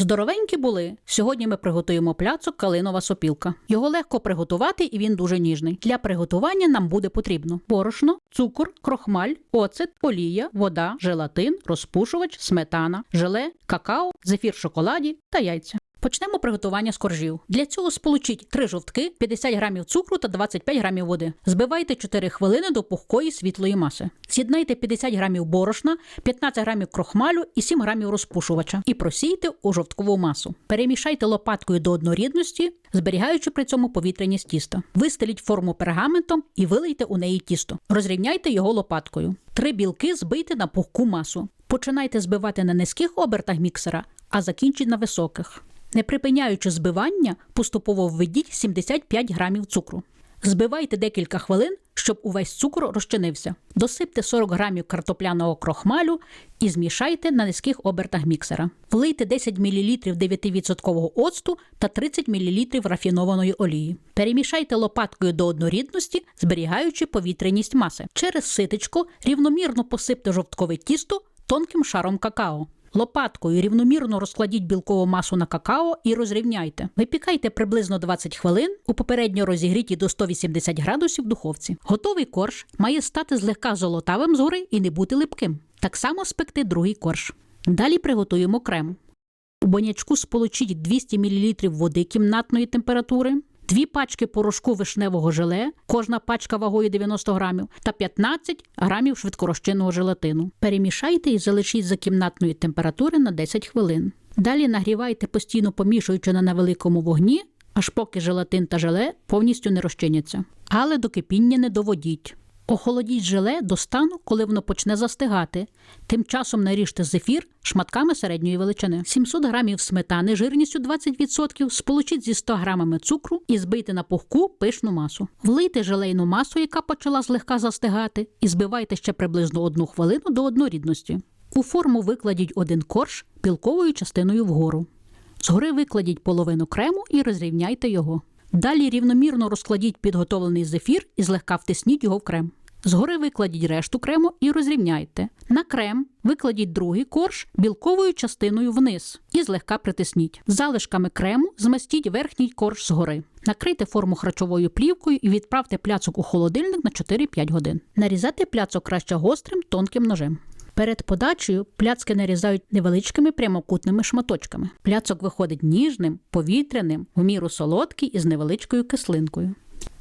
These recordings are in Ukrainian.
Здоровенькі були. Сьогодні ми приготуємо пляцок калинова сопілка. Його легко приготувати і він дуже ніжний. Для приготування нам буде потрібно борошно, цукор, крохмаль, оцет, олія, вода, желатин, розпушувач, сметана, желе, какао, зефір в шоколаді та яйця. Почнемо приготування з коржів. Для цього сполучіть 3 жовтки, 50 грамів цукру та 25 грамів води. Збивайте 4 хвилини до пухкої світлої маси. З'єднайте 50 грамів борошна, 15 грамів крохмалю і 7 грамів розпушувача і просійте у жовткову масу. Перемішайте лопаткою до однорідності, зберігаючи при цьому повітряність тіста. Вистеліть форму пергаментом і вилийте у неї тісто. Розрівняйте його лопаткою. Три білки збийте на пухку масу. Починайте збивати на низьких обертах міксера, а закінчіть на високих. Не припиняючи збивання, поступово введіть 75 грамів цукру. Збивайте декілька хвилин, щоб увесь цукор розчинився. Досипте 40 грамів картопляного крохмалю і змішайте на низьких обертах міксера. Влийте 10 мл 9% оцту та 30 мл рафінованої олії. Перемішайте лопаткою до однорідності, зберігаючи повітряність маси. Через ситечко рівномірно посипте жовткове тісто тонким шаром какао. Лопаткою рівномірно розкладіть білкову масу на какао і розрівняйте. Випікайте приблизно 20 хвилин у попередньо розігрітій до 180 градусів духовці. Готовий корж має стати злегка золотавим згори і не бути липким. Так само спекти другий корж. Далі приготуємо крем. У банячку сполучіть 200 мл води кімнатної температури, дві пачки порошку вишневого желе, кожна пачка вагою 90 грамів, та 15 грамів швидкорозчинного желатину. Перемішайте і залишіть за кімнатної температури на 10 хвилин. Далі нагрівайте постійно помішуючи на невеликому вогні, аж поки желатин та желе повністю не розчиняться. Але до кипіння не доводіть. Охолодіть желе до стану, коли воно почне застигати. Тим часом наріжте зефір шматками середньої величини. 700 грамів сметани жирністю 20% сполучіть зі 100 грамами цукру і збийте на пухку пишну масу. Влийте желейну масу, яка почала злегка застигати, і збивайте ще приблизно одну хвилину до однорідності. У форму викладіть один корж білковою частиною вгору. Згори викладіть половину крему і розрівняйте його. Далі рівномірно розкладіть підготовлений зефір і злегка втисніть його в крем. Згори викладіть решту крему і розрівняйте. На крем викладіть другий корж білковою частиною вниз і злегка притисніть. Залишками крему змастіть верхній корж згори. Накрийте форму харчовою плівкою і відправте пляцок у холодильник на 4-5 годин. Нарізати пляцок краще гострим тонким ножем. Перед подачею пляцки нарізають невеличкими прямокутними шматочками. Пляцок виходить ніжним, повітряним, в міру солодкий і з невеличкою кислинкою.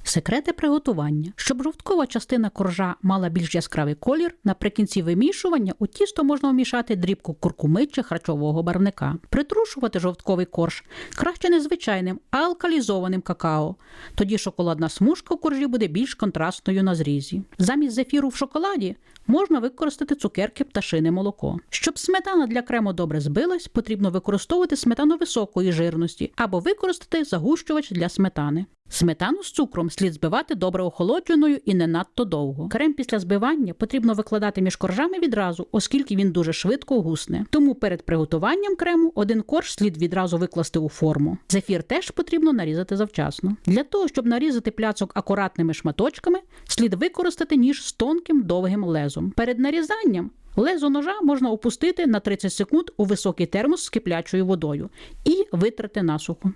Секрети приготування. Щоб жовткова частина коржа мала більш яскравий колір, наприкінці вимішування у тісто можна вмішати дрібку куркуми чи харчового барвника. Притрушувати жовтковий корж краще не звичайним, а алкалізованим какао. Тоді шоколадна смужка у коржі буде більш контрастною на зрізі. Замість зефіру в шоколаді можна використати цукерки пташине молоко. Щоб сметана для крему добре збилась, потрібно використовувати сметану високої жирності або використати загущувач для сметани. Сметану з цукром слід збивати добре охолодженою і не надто довго. Крем після збивання потрібно викладати між коржами відразу, оскільки він дуже швидко гусне. Тому перед приготуванням крему один корж слід відразу викласти у форму. Зефір теж потрібно нарізати завчасно. Для того, щоб нарізати пляцок акуратними шматочками, слід використати ніж з тонким довгим лезом. Перед нарізанням Лезо ножа можна опустити на 30 секунд у високий термос з киплячою водою і витрати насухо.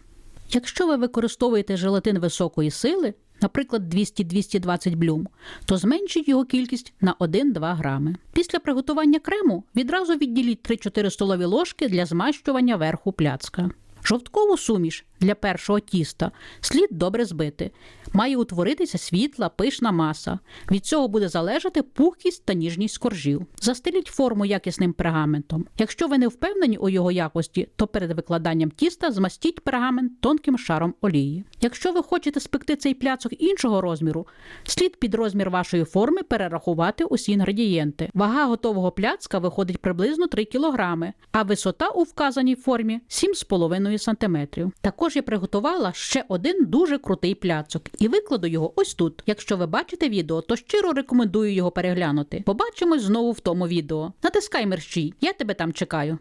Якщо ви використовуєте желатин високої сили, наприклад 200-220 блюм, то зменшіть його кількість на 1-2 грами. Після приготування крему відразу відділіть 3-4 столові ложки для змащування верху пляцка. Жовткову суміш для першого тіста слід добре збити. Має утворитися світла, пишна маса. Від цього буде залежати пухкість та ніжність коржів. Застеліть форму якісним пергаментом. Якщо ви не впевнені у його якості, то перед викладанням тіста змастіть пергамент тонким шаром олії. Якщо ви хочете спекти цей пляцок іншого розміру, слід під розмір вашої форми перерахувати усі інгредієнти. Вага готового пляцка виходить приблизно 3 кг, а висота у вказаній формі 7,5 см. Також я приготувала ще один дуже крутий пляцок і викладу його ось тут. Якщо ви бачите відео, то щиро рекомендую його переглянути. Побачимось знову в тому відео. Натискай мерщій, я тебе там чекаю.